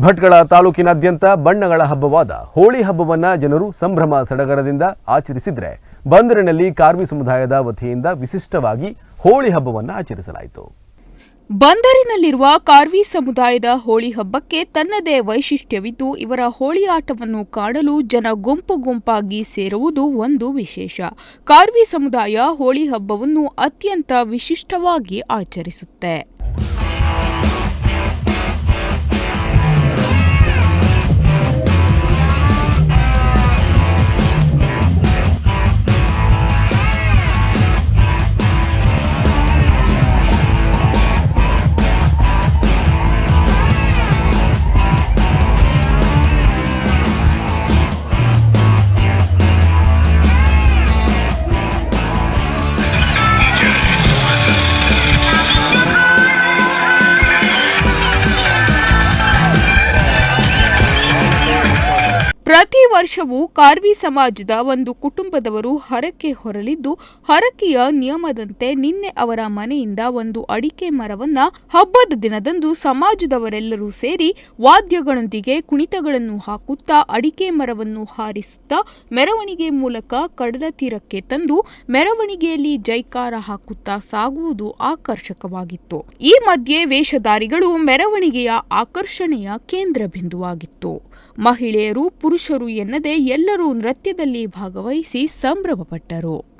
ಭಟ್ಕಳ ತಾಲೂಕಿನಾದ್ಯಂತ ಬಣ್ಣಗಳ ಹಬ್ಬವಾದ ಹೋಳಿ ಹಬ್ಬವನ್ನ ಜನರು ಸಂಭ್ರಮ ಸಡಗರದಿಂದ ಆಚರಿಸಿದ್ರೆ ಬಂದರಿನಲ್ಲಿ ಕಾರ್ಮಿ ಸಮುದಾಯದ ವತಿಯಿಂದ ವಿಶಿಷ್ಟವಾಗಿ ಹೋಳಿ ಹಬ್ಬವನ್ನ ಆಚರಿಸಲಾಯಿತು. ಬಂದರಿನಲ್ಲಿರುವ ಕಾರ್ವಿ ಸಮುದಾಯದ ಹೋಳಿ ಹಬ್ಬಕ್ಕೆ ತನ್ನದೇ ವೈಶಿಷ್ಟ್ಯವಿದ್ದು ಇವರ ಹೋಳಿ ಆಟವನ್ನು ಕಾಣಲು ಜನ ಗುಂಪು ಗುಂಪಾಗಿ ಸೇರುವುದು ಒಂದು ವಿಶೇಷ. ಕಾರ್ವಿ ಸಮುದಾಯ ಹೋಳಿ ಹಬ್ಬವನ್ನು ಅತ್ಯಂತ ವಿಶಿಷ್ಟವಾಗಿ ಆಚರಿಸುತ್ತೆ. ಪ್ರತಿ ವರ್ಷವೂ ಕಾರ್ವಿ ಸಮಾಜದ ಒಂದು ಕುಟುಂಬದವರು ಹರಕೆ ಹೊರಲಿದ್ದು, ಹರಕೆಯ ನಿಯಮದಂತೆ ನಿನ್ನೆ ಅವರ ಮನೆಯಿಂದ ಒಂದು ಅಡಿಕೆ ಮರವನ್ನ ಹಬ್ಬದ ದಿನದಂದು ಸಮಾಜದವರೆಲ್ಲರೂ ಸೇರಿ ವಾದ್ಯಗಳೊಂದಿಗೆ ಕುಣಿತಗಳನ್ನು ಹಾಕುತ್ತಾ ಅಡಿಕೆ ಮರವನ್ನು ಹಾರಿಸುತ್ತಾ ಮೆರವಣಿಗೆ ಮೂಲಕ ಕಡಲ ತೀರಕ್ಕೆ ತಂದು ಮೆರವಣಿಗೆಯಲ್ಲಿ ಜೈಕಾರ ಹಾಕುತ್ತಾ ಸಾಗುವುದು ಆಕರ್ಷಕವಾಗಿತ್ತು. ಈ ಮಧ್ಯೆ ವೇಷಧಾರಿಗಳು ಮೆರವಣಿಗೆಯ ಆಕರ್ಷಣೆಯ ಕೇಂದ್ರ ಬಿಂದುವಾಗಿತ್ತು. ಮಹಿಳೆಯರು ಪುರುಷರು ಎನ್ನದೆ ಎಲ್ಲರೂ ನೃತ್ಯದಲ್ಲಿ ಭಾಗವಹಿಸಿ ಸಂಭ್ರಮಪಟ್ಟರು.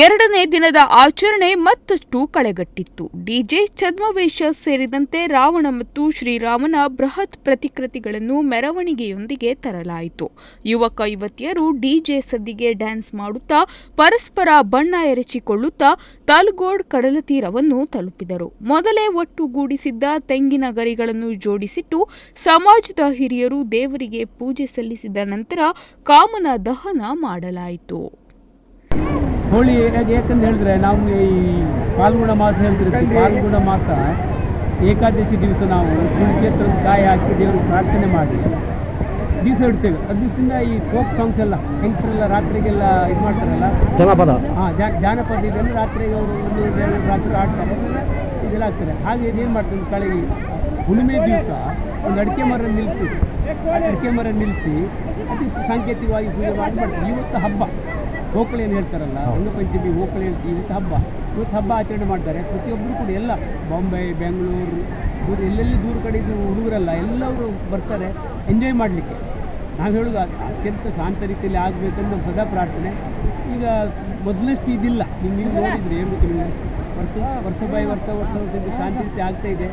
ಎರಡನೇ ದಿನದ ಆಚರಣೆ ಮತ್ತಷ್ಟು ಕಳೆಗಟ್ಟಿತ್ತು. ಡಿಜೆ ಛದ್ಮವೇಷ ಸೇರಿದಂತೆ ರಾವಣ ಮತ್ತು ಶ್ರೀರಾಮನ ಬೃಹತ್ ಪ್ರತಿಕೃತಿಗಳನ್ನು ಮೆರವಣಿಗೆಯೊಂದಿಗೆ ತರಲಾಯಿತು. ಯುವಕ ಯುವತಿಯರು ಡಿಜೆ ಸದ್ದಿಗೆ ಡ್ಯಾನ್ಸ್ ಮಾಡುತ್ತಾ, ಪರಸ್ಪರ ಬಣ್ಣ ಎರಚಿಕೊಳ್ಳುತ್ತಾ ತಾಲ್ಗೋಡ್ ಕಡಲ ತೀರವನ್ನು ತಲುಪಿದರು. ಮೊದಲೇ ಒಟ್ಟುಗೂಡಿಸಿದ್ದ ತೆಂಗಿನ ಗರಿಗಳನ್ನು ಜೋಡಿಸಿಟ್ಟು ಸಮಾಜದ ಹಿರಿಯರು ದೇವರಿಗೆ ಪೂಜೆ ಸಲ್ಲಿಸಿದ ನಂತರ ಕಾಮನ ದಹನ ಮಾಡಲಾಯಿತು. ಹೋಳಿ ಯಾಕೆ ಯಾಕಂತ ಹೇಳಿದ್ರೆ ನಾವು ಈ ಫಾಲ್ಗುಣ ಮಾಸ ಹೇಳ್ತಿರ್ತೀವಿ. ಫಾಲ್ಗುಣ ಮಾಸ ಏಕಾದಶಿ ದಿವಸ ನಾವು ಒಂದು ಕಾಯಿ ಹಾಕಿ ದೇವ್ರಿಗೆ ಪ್ರಾರ್ಥನೆ ಮಾಡಿ. ದಿವಸ ಇಡ್ತೇವೆ. ಅದು ದಿವಸದಿಂದ ಈ ಫೋಕ್ ಸಾಂಗ್ಸ್ ಎಲ್ಲ ಹೆಂಗಸರೆಲ್ಲ ರಾತ್ರಿಗೆಲ್ಲ ಇದು ಮಾಡ್ತಾರಲ್ಲ. ಜನಪದ. ಹಾಂ ಜಾನಪದ ಇದೆಲ್ಲ ರಾತ್ರಿಗೆ ಅವರು ಒಂದು ಎರಡು ರಾತ್ರಿ ಆಡ್ತಾರೆ. ಇದೆಲ್ಲ ಆಗ್ತಾರೆ ಹಾಗೆ ಏನು ಮಾಡ್ತಾರೆ ಕಳೆಗೆ ಹುಣ್ಣಿಮೆ ದಿವಸ ಒಂದು ಅಡಿಕೆ ಮರ ನಿಲ್ಲಿಸಿ ಅಡಿಕೆ ಮರ ನಿಲ್ಲಿಸಿ ಅತಿ ಸಾಂಕೇತಿಕವಾಗಿ ಪೂಜೆ ಮಾಡಿ ಮಾಡ್ತಾರೆ ಇವತ್ತು ಹಬ್ಬ. ಹೋಕಳಿ ಏನು ಹೇಳ್ತಾರಲ್ಲ ರಂಗ ಪಂಚಮಿ ಹೋಕಳಿ ಇವತ್ತು ಹಬ್ಬ. ಇವತ್ತು ಹಬ್ಬ ಆಚರಣೆ ಮಾಡ್ತಾರೆ. ಪ್ರತಿಯೊಬ್ಬರು ಕೂಡ ಎಲ್ಲ ಬಾಂಬೆ ಬೆಂಗಳೂರು ದೂರ ಎಲ್ಲೆಲ್ಲಿ ದೂರ ಕಡೆ ಇದು ಹುಡುಗರಲ್ಲ ಎಲ್ಲರೂ ಬರ್ತಾರೆ ಎಂಜಾಯ್ ಮಾಡಲಿಕ್ಕೆ. ನಾವು ಹೇಳೋದು ಅತ್ಯಂತ ಶಾಂತ ರೀತಿಯಲ್ಲಿ ಆಗಬೇಕಂತ ನಮ್ಮ ಸದಾ ಪ್ರಾರ್ಥನೆ. ಈಗ ಮೊದಲಷ್ಟು ಇದಿಲ್ಲ. ನೀವು ನೀವು ನೋಡಿದ್ರೆ ಏನು ಗೊತ್ತಿಲ್ಲ ವರ್ಷ ವರ್ಷ ಬಾಯಿ ವರ್ಷ ವರ್ಷ ವರ್ಷ ಶಾಂತಿ ರೀತಿ ಆಗ್ತಾ ಇದೆ.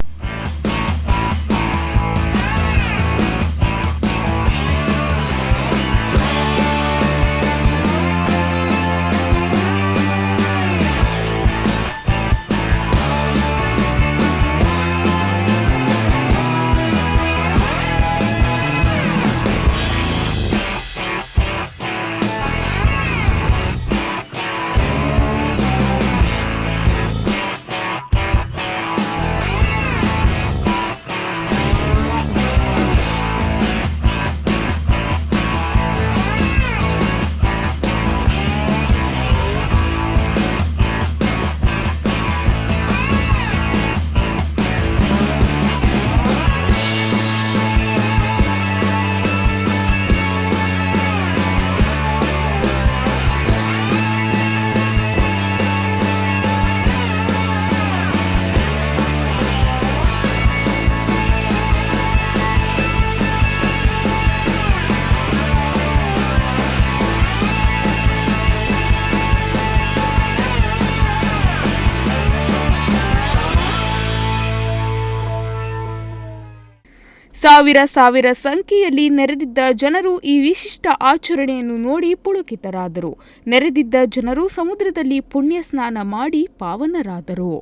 ಸಾವಿರ ಸಾವಿರ ಸಂಖ್ಯೆಯಲ್ಲಿ ನೆರೆದಿದ್ದ ಜನರು ಈ ವಿಶಿಷ್ಟ ಆಚರಣೆಯನ್ನು ನೋಡಿ ಪುಳುಕಿತರಾದರು. ನೆರೆದಿದ್ದ ಜನರು ಸಮುದ್ರದಲ್ಲಿ ಪುಣ್ಯ ಸ್ನಾನ ಮಾಡಿ ಪಾವನರಾದರು.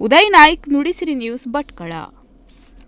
ಉದಯ್ ನಾಯ್ಕ್ ನುಡಿಸಿರಿ ನ್ಯೂಸ್ ಭಟ್ಕಳ.